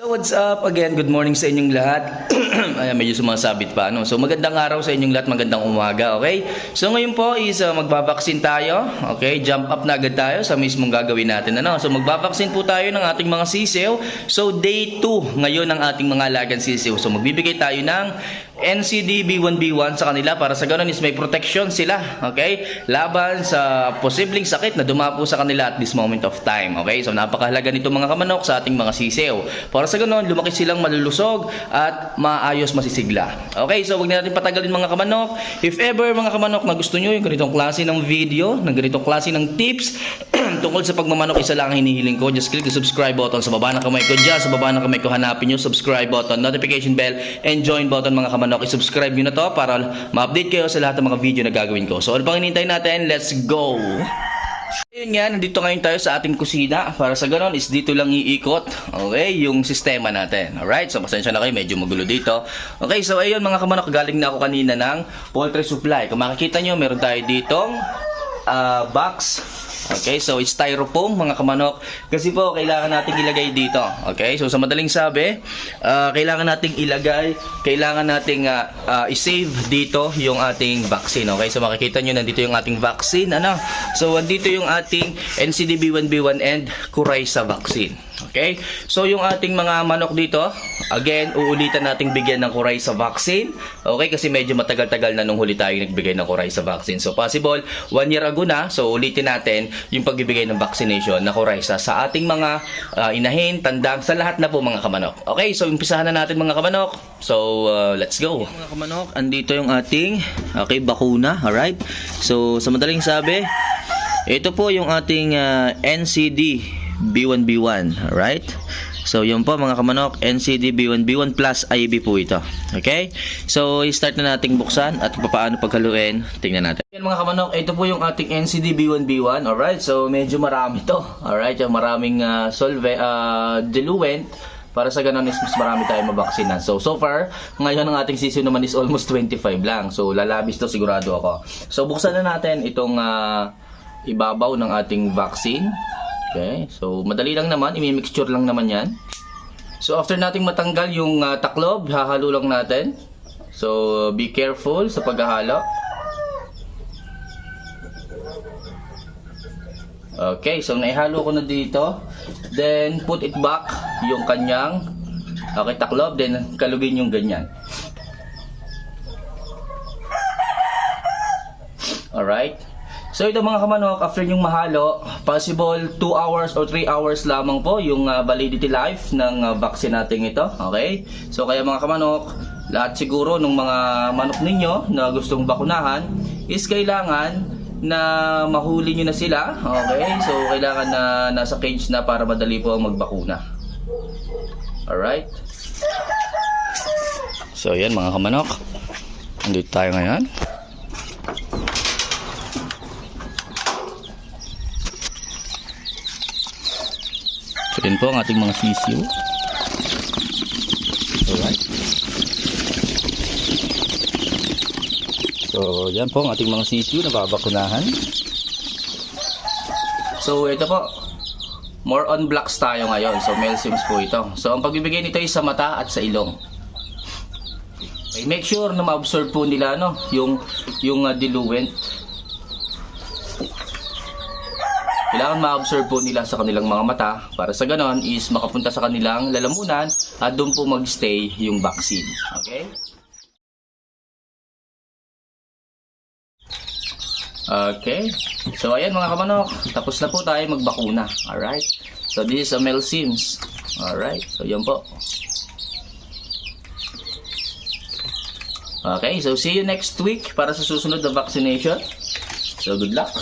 So what's up? Again, good morning sa inyong lahat. Ayan, medyo sumasabit pa. No? So magandang araw sa inyong lahat, magandang umaga, okay? So ngayon po is uh, magbabaksin tayo, okay? Jump up na agad tayo sa mismong gagawin natin. Ano? So magbabaksin po tayo ng ating mga sisiw. So day 2 ngayon ng ating mga alagang sisiw. So magbibigay tayo ng NCD B1B1 sa kanila para sa ganun is may protection sila, okay? Laban sa posibleng sakit na dumapo sa kanila at this moment of time, okay? So napakahalaga nito mga kamanok sa ating mga sisiw. Para sa ganun, lumaki silang malulusog at maayos masisigla. Okay, so wag na natin patagalin mga kamanok. If ever mga kamanok na gusto nyo yung ganitong klase ng video, ng ganitong klase ng tips tungkol sa pagmamanok, isa lang ang hinihiling ko. Just click the subscribe button sa baba ng kamay ko dyan. Sa baba ng kamay ko hanapin nyo subscribe button, notification bell, and join button mga kamanok. I-subscribe nyo na to para ma-update kayo sa lahat ng mga video na gagawin ko. So ano pang hinihintay natin? Let's go! Ayun nga, nandito ngayon tayo sa ating kusina. Para sa ganon is dito lang iikot, okay, yung sistema natin. Alright, so pasensya na kayo, medyo magulo dito. Okay, so ayun mga kamanok, galing na ako kanina ng poultry supply. Kung makikita nyo, meron tayo ditong ah, box. Okay, so styrofoam mga kamanok. Kasi po, kailangan nating ilagay dito. Okay, so sa madaling sabi, ah, kailangan nating ilagay, kailangan nating ah, ah, i-save dito yung ating vaccine. Okay, so makikita nyo, nandito yung ating vaccine. Ano? So, andito yung ating NCDB1B1 and Coryza vaccine. Okay? So, yung ating mga manok dito, again, uulitan nating bigyan ng Coryza vaccine. Okay? Kasi medyo matagal-tagal na nung huli tayo nagbigay ng Coryza vaccine. So, possible, one year ago na. So, ulitin natin yung pagbibigay ng vaccination na Coryza sa ating mga ah, inahin, tandang, sa lahat na po mga kamanok. Okay? So, umpisahan na natin mga kamanok. So, uh, let's go. Mga kamanok, andito yung ating okay, bakuna. Alright? So, sa madaling sabi, ito po yung ating ah, NCD B1B1, alright? So, yun po mga kamanok, NCD B1B1 plus IB po ito. Okay? So, i-start na nating buksan at paano paghaluin, tingnan natin. Yan mga kamanok, ito po yung ating NCD B1B1, alright? So, medyo marami to, alright? Yung maraming uh, solve, ah, diluent para sa ganun is mas marami tayong mabaksinan. So, so far, ngayon ang ating sisiyo naman is almost 25 lang. So, lalabis to sigurado ako. So, buksan na natin itong ah, ibabaw ng ating vaccine. Okay, so madali lang naman, imi-mixture lang naman yan. So, after nating matanggal yung ah, taklob, hahalo lang natin. So, be careful sa paghahalo. Okay, so naihalo ko na dito. Then, put it back yung kanyang okay, taklob. Then, kalugin yung ganyan. Alright. So ito mga kamanok, after yung mahalo, possible 2 hours or 3 hours lamang po yung uh, validity life ng uh, vaccine natin ito. Okay? So kaya mga kamanok, lahat siguro ng mga manok ninyo na gustong bakunahan is kailangan na mahuli nyo na sila. Okay? So kailangan na nasa cage na para madali po ang magbakuna. Alright? So yan mga kamanok. Andito tayo ngayon. So po ang ating mga sisiyo. Alright. So yan po ang ating mga sisiyo na babakunahan. So ito po. More on blacks tayo ngayon. So male sims po ito. So ang pagbibigay nito ay sa mata at sa ilong. Okay, make sure na ma-absorb po nila no, yung yung uh, diluent. Kailangan ma-absorb po nila sa kanilang mga mata para sa ganon is makapunta sa kanilang lalamunan at doon po magstay yung vaccine. Okay? Okay. So ayan mga kamanok, tapos na po tayo magbakuna. Alright? So this is a male sims. Alright? So yan po. Okay, so see you next week para sa susunod na vaccination. So good luck.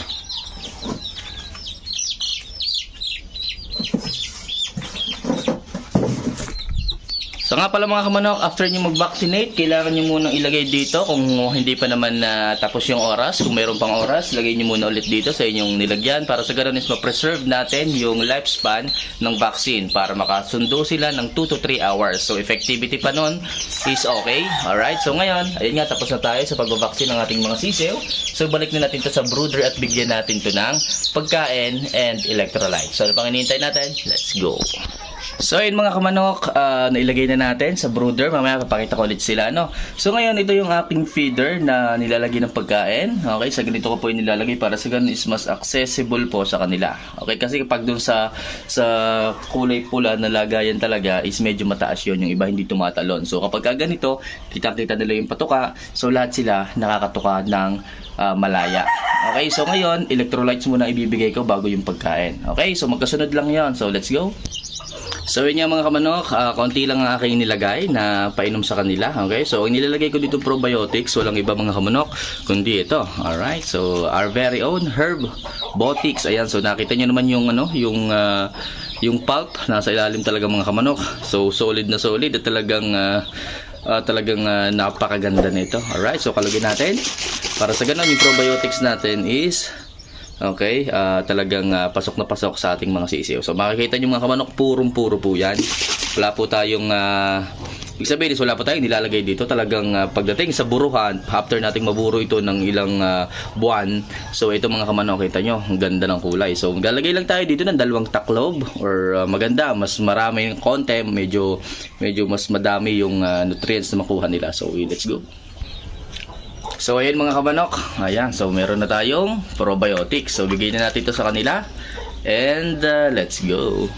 Nga pala mga kamanok, after nyo mag-vaccinate, kailangan nyo munang ilagay dito kung hindi pa naman na tapos yung oras. Kung mayroon pang oras, lagay nyo muna ulit dito sa inyong nilagyan para sa ganun is ma-preserve natin yung lifespan ng vaccine para makasundo sila ng 2 to 3 hours. So effectivity pa nun is okay. Alright, so ngayon, ayun nga, tapos na tayo sa pag-vaccine ng ating mga sisiw. So balik na natin to sa brooder at bigyan natin to ng pagkain and electrolyte. So ano pang hinihintay natin? Let's go! So ayun mga kamanok, ah, nailagay na natin sa brooder. Mamaya papakita ko ulit sila. No? So ngayon, ito yung aking feeder na nilalagay ng pagkain. Okay, sa ganito ko po yung nilalagay para sa ganun is mas accessible po sa kanila. Okay, kasi kapag dun sa, sa kulay pula na lagayan talaga is medyo mataas yun. Yung iba hindi tumatalon. So kapag ka ganito, kita-kita nila yung patuka. So lahat sila nakakatuka ng ah, malaya. Okay, so ngayon, electrolytes muna ibibigay ko bago yung pagkain. Okay, so magkasunod lang yon So let's go. So yun nga mga kamanok, ah, konti lang ang aking nilagay na painom sa kanila. Okay, so ang nilalagay ko dito probiotics, walang iba mga kamanok, kundi ito. Alright, so our very own herb botics. Ayan, so nakita nyo naman yung ano, yung ah, yung pulp nasa ilalim talaga mga kamanok. So solid na solid at talagang ah, ah, talagang ah, napakaganda nito. Alright, so kalugin natin. Para sa ganun, yung probiotics natin is Okay, ah, talagang ah, pasok na pasok sa ating mga sisiyo. So makikita nyo mga kamanok, purong-puro po yan. Wala po tayong, uh, ibig sabihin wala po tayong nilalagay dito. Talagang ah, pagdating sa buruhan, after nating maburo ito ng ilang ah, buwan, so ito mga kamanok, kita nyo, ang ganda ng kulay. So maglalagay lang tayo dito ng dalawang taklob or ah, maganda, mas marami yung konti, medyo, medyo mas madami yung ah, nutrients na makuha nila. So let's go. So ayun mga kabanok, ayan, so meron na tayong probiotics. So bigay na natin ito sa kanila. And uh, let's go.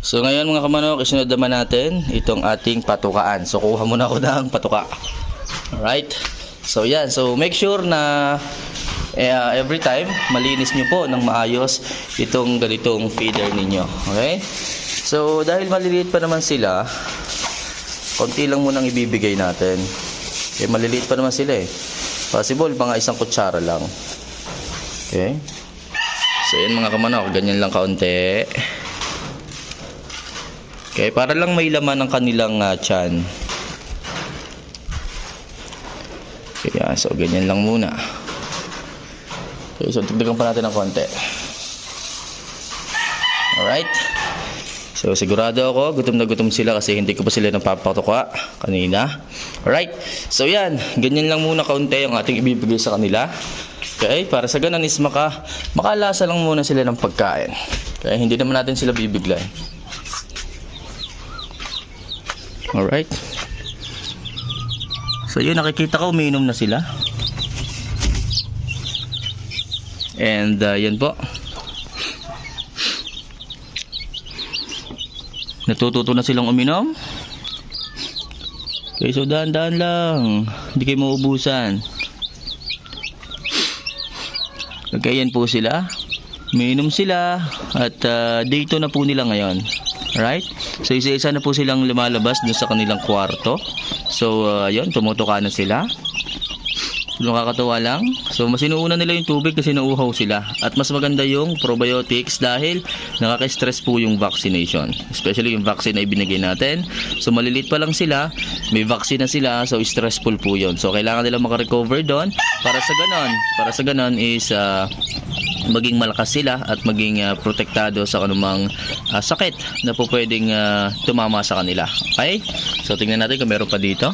So ngayon mga kamanok, isunod naman natin itong ating patukaan. So kuha muna ako ng patuka. Alright? So yan, so make sure na uh, every time malinis nyo po ng maayos itong ganitong feeder ninyo. Okay? So dahil maliliit pa naman sila, konti lang munang ibibigay natin. Eh maliliit pa naman sila eh. Possible mga isang kutsara lang. Okay? So yan mga kamanok, ganyan lang kaunti. Okay, para lang may laman ng kanilang uh, tiyan. Kaya, so ganyan lang muna. Okay, so tigdagan pa natin ng konti. Alright. So sigurado ako, gutom na gutom sila kasi hindi ko pa sila napapatuka kanina. Alright. So yan, ganyan lang muna kaunti ang ating ibibigay sa kanila. Okay, para sa ganun is maka, makalasa lang muna sila ng pagkain. Okay, hindi naman natin sila bibiglayin. Alright. So yun, nakikita ko umiinom na sila. And uh, yan po. Natututo na silang uminom. Okay, so dahan-dahan lang. Hindi kayo maubusan. Okay, yan po sila. Umiinom sila at uh, dito na po nila ngayon. Right? So isa-isa na po silang lumalabas dun sa kanilang kwarto. So uh, yun, tumutuka na sila. Nakakatuwa lang. So mas inuuna nila yung tubig kasi nauuhaw sila. At mas maganda yung probiotics dahil nakaka-stress po yung vaccination. Especially yung vaccine na ibinigay natin. So malilit pa lang sila, may vaccine na sila, so stressful po yun. So kailangan nila makarecover doon para sa ganon. Para sa ganon is uh, maging malakas sila at maging uh, protektado sa anumang uh, sakit na po pwedeng uh, tumama sa kanila. Okay? So tingnan natin kung meron pa dito.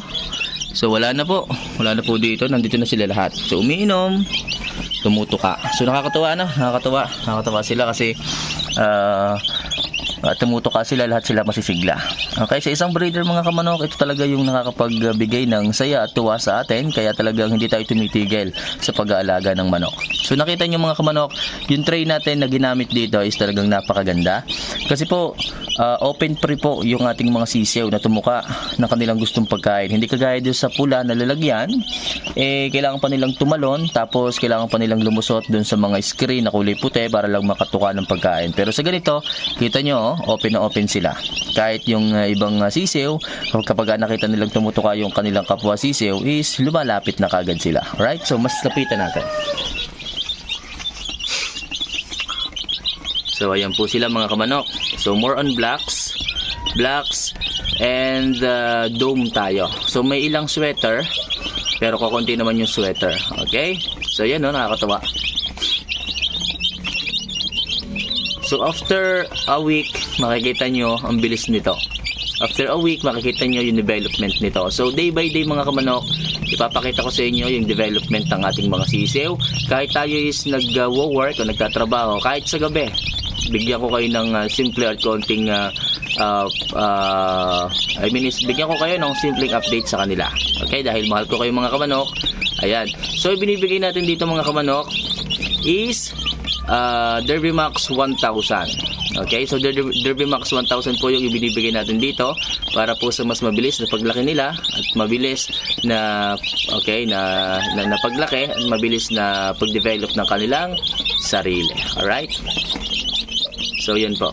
So wala na po. Wala na po dito. Nandito na sila lahat. So umiinom, tumutuka. So nakakatuwa na. Nakakatuwa. Nakakatuwa sila kasi uh, uh, tumutuka sila lahat sila masisigla. Okay, sa isang breeder mga kamanok, ito talaga yung nakakapagbigay ng saya at tuwa sa atin kaya talagang hindi tayo tumitigil sa pag-aalaga ng manok. So nakita niyo mga kamanok, yung tray natin na ginamit dito is talagang napakaganda. Kasi po, uh, open free po yung ating mga sisiw na tumuka na kanilang gustong pagkain. Hindi kagaya doon sa pula na lalagyan, eh kailangan pa nilang tumalon tapos kailangan pa nilang lumusot doon sa mga screen na kulay puti para lang makatuka ng pagkain. Pero sa ganito, kita nyo, open na open sila. Kahit yung uh, ibang uh, sisiw, kapag nakita nilang tumutuka yung kanilang kapwa sisiw, is lumalapit na kagad sila. Alright? So, mas lapitan natin. So, ayan po sila mga kamanok. So, more on blacks. Blacks and uh, dome tayo. So, may ilang sweater. Pero kukunti naman yung sweater. Okay? So, yan no, nakakatawa. So after a week, makikita nyo ang bilis nito. After a week, makikita nyo yung development nito. So day by day mga kamanok, ipapakita ko sa inyo yung development ng ating mga sisiw. Kahit tayo is nag-work o nagtatrabaho, kahit sa gabi, bigyan ko kayo ng ah, simple at konting ah, ah, ah, I mean is bigyan ko kayo ng simpleng update sa kanila. Okay, dahil mahal ko kayo mga kamanok. Ayan. So ibinibigay natin dito mga kamanok is uh, Derby Max 1000. Okay, so Derby, Derby Max 1000 po yung ibinibigay natin dito para po sa mas mabilis na paglaki nila at mabilis na okay na na, na paglaki at mabilis na pag-develop ng kanilang sarili. Alright? 救援工。